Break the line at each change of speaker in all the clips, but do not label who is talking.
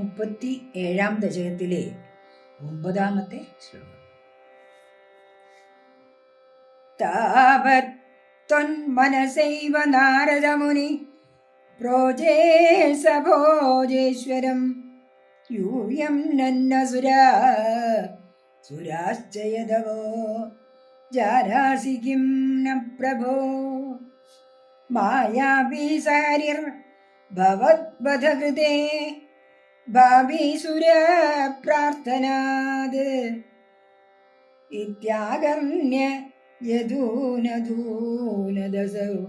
മുപ്പത്തി ഏഴാം ദശകത്തിലെ ഒമ്പതാമത്തെ ശ്ലോകം. നാരദമുനി പ്രോജേ സഭോജേശ്വരം യൂയം നന്നസുരാ സുരാശ്ചയതവോ ജാരാസി കിം ന പ്രഭോ. ഭവത് ഭവദ്വധകൃതേ ഭാവീസുര പ്രാർത്ഥനാത്. ഇത്യാഗമ്യ യദൂനദൂനദസൗ.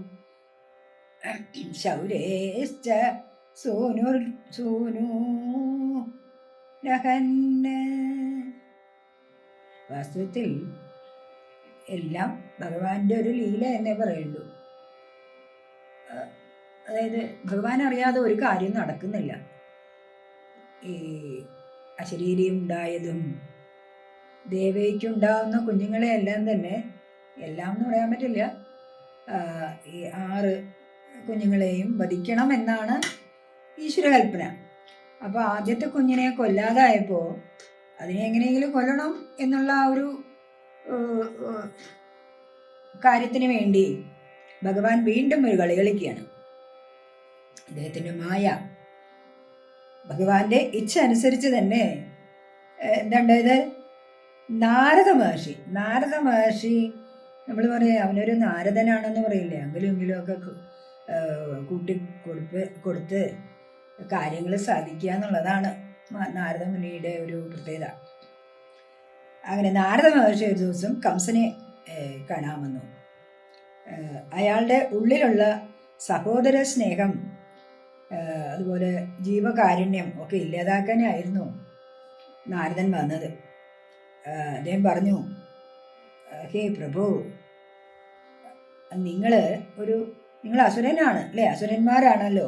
ശൗരേശ്ച സൂനുർ സൂനു രഹന്ന്. വാസ്തവത്തിൽ എല്ലാം ഭഗവാന്റെ ഒരു ലീല എന്നേ പറയുള്ളൂ. അതായത് ഭഗവാൻ അറിയാതെ ഒരു കാര്യം നടക്കുന്നില്ല. ഈ അശരീരി ഉണ്ടായതും ദേവയ്ക്കുണ്ടാവുന്ന കുഞ്ഞുങ്ങളെ എല്ലാം തന്നെ എല്ലാം എന്ന് പറയാൻ പറ്റില്ല ഈ ആറ് കുഞ്ഞുങ്ങളെയും വധിക്കണം എന്നാണ് ഈശ്വരകൽപ്പന അപ്പോൾ ആദ്യത്തെ കുഞ്ഞിനെ കൊല്ലാതായപ്പോൾ അതിനെ എങ്ങനെയെങ്കിലും കൊല്ലണം എന്നുള്ള ആ ഒരു കാര്യത്തിന് വേണ്ടി ഭഗവാൻ വീണ്ടും ഒരു കളി കളിക്കുകയാണ്. അദ്ദേഹത്തിന്റെ മായ ഭഗവാന്റെ ഇച്ഛ അനുസരിച്ച് തന്നെ എന്താണ്ടത് നാരദ മഹർഷി. നാരദ മഹർഷി നമ്മൾ പറയാം അവനൊരു നാരദനാണെന്ന് പറയില്ലേ? അങ്കിലും ഒക്കെ കൂട്ടി കൊടുപ്പ് കൊടുത്ത് കാര്യങ്ങൾ സാധിക്കുക എന്നുള്ളതാണ് നാരദ മുനിയുടെ ഒരു പ്രത്യേകത. അങ്ങനെ നാരദ മഹർഷി ഒരു ദിവസം കംസനെ കാണാമെന്നു അയാളുടെ ഉള്ളിലുള്ള സഹോദര സ്നേഹം അതുപോലെ ജീവകാരുണ്യം ഒക്കെ ഇല്ലാതാക്കാനായിരുന്നു നാരദൻ വന്നത്. അദ്ദേഹം പറഞ്ഞു ഹേ പ്രഭു നിങ്ങൾ ഒരു നിങ്ങൾ അസുരനാണ് അല്ലേ? അസുരന്മാരാണല്ലോ.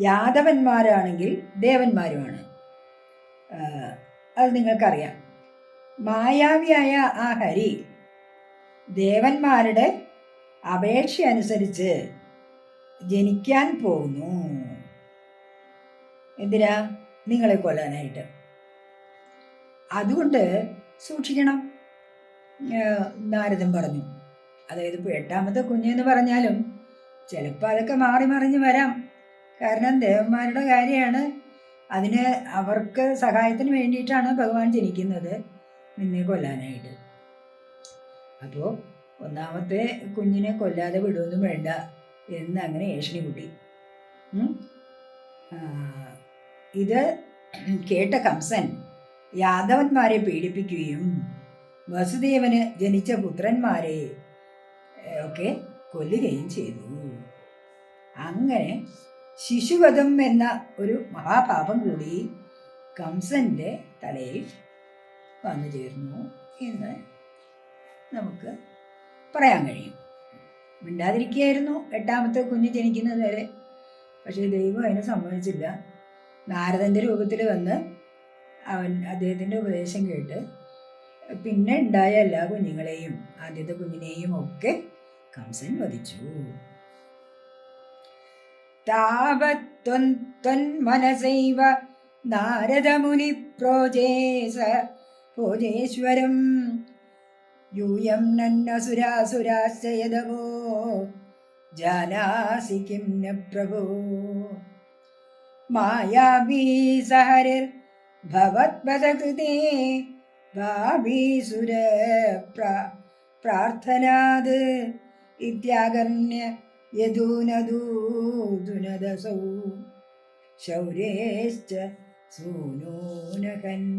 യാദവന്മാരാണെങ്കിൽ ദേവന്മാരുമാണ്. അത് നിങ്ങൾക്കറിയാം. മായാവിയായ ആ ഹരി ദേവന്മാരുടെ അപേക്ഷ അനുസരിച്ച് ജനിക്കാൻ പോകുന്നു എന്തിനാ? നിങ്ങളെ കൊല്ലാനായിട്ട്. അതുകൊണ്ട് സൂക്ഷിക്കണം. നാരദൻ പറഞ്ഞു. അതായത് ഇപ്പോൾ എട്ടാമത്തെ കുഞ്ഞെന്ന് പറഞ്ഞാലും ചിലപ്പോൾ അതൊക്കെ മാറി മറിഞ്ഞ് വരാം. കാരണം ദേവന്മാരുടെ കാര്യമാണ്. അതിന് അവർക്ക് സഹായത്തിന് വേണ്ടിയിട്ടാണ് ഭഗവാൻ ജനിക്കുന്നത്. നിന്നെ കൊല്ലാനായിട്ട്. അപ്പോൾ ഒന്നാമത്തെ കുഞ്ഞിനെ കൊല്ലാതെ വിടുമൊന്നും വേണ്ട. എന്ന് അങ്ങനെ ഏഷണി കൂട്ടി. ഇത് കേട്ട കംസൻ യാദവന്മാരെ പീഡിപ്പിക്കുകയും വസുദേവന് ജനിച്ച പുത്രന്മാരെ ഒക്കെ കൊല്ലുകയും ചെയ്തു. അങ്ങനെ ശിശുവധം എന്ന ഒരു മഹാപാപം കൂടി കംസന്റെ തലയിൽ വന്നു ചേർന്നു എന്ന് നമുക്ക് പറയാൻ കഴിയും. മിണ്ടാതിരിക്കുകയായിരുന്നു. എട്ടാമത്തെ കുഞ്ഞ് ജനിക്കുന്നത് വരെ. പക്ഷേ ദൈവം അതിനെ സമ്മതിച്ചില്ല. നാരദന്റെ രൂപത്തിൽ വന്ന് അവൻ അദ്ദേഹത്തിന്റെ ഉപദേശം കേട്ട് പിന്നെ ഉണ്ടായ എല്ലാ കുഞ്ഞുങ്ങളെയും ആദ്യത്തെ കുഞ്ഞിനെയും ഒക്കെ കംസൻ വധിച്ചു. താവത്വന്മനസൈവ നാരദമുനി പ്രോജേസ ഭോജേശ്വരം യൂയം നന്നസുരാസുരാശ്ചയതവോ ജാനാസി കിം ന പ്രഭോ? മായാബീസഹരിർ ഭവത്പദകൃതേ ഭാവീസുര പ്രാർത്ഥനാത് ഇത്യാകർണ്യ യദൂനദൂതുനദസൗ ശൗരേശ്ച സൂനൂനകन्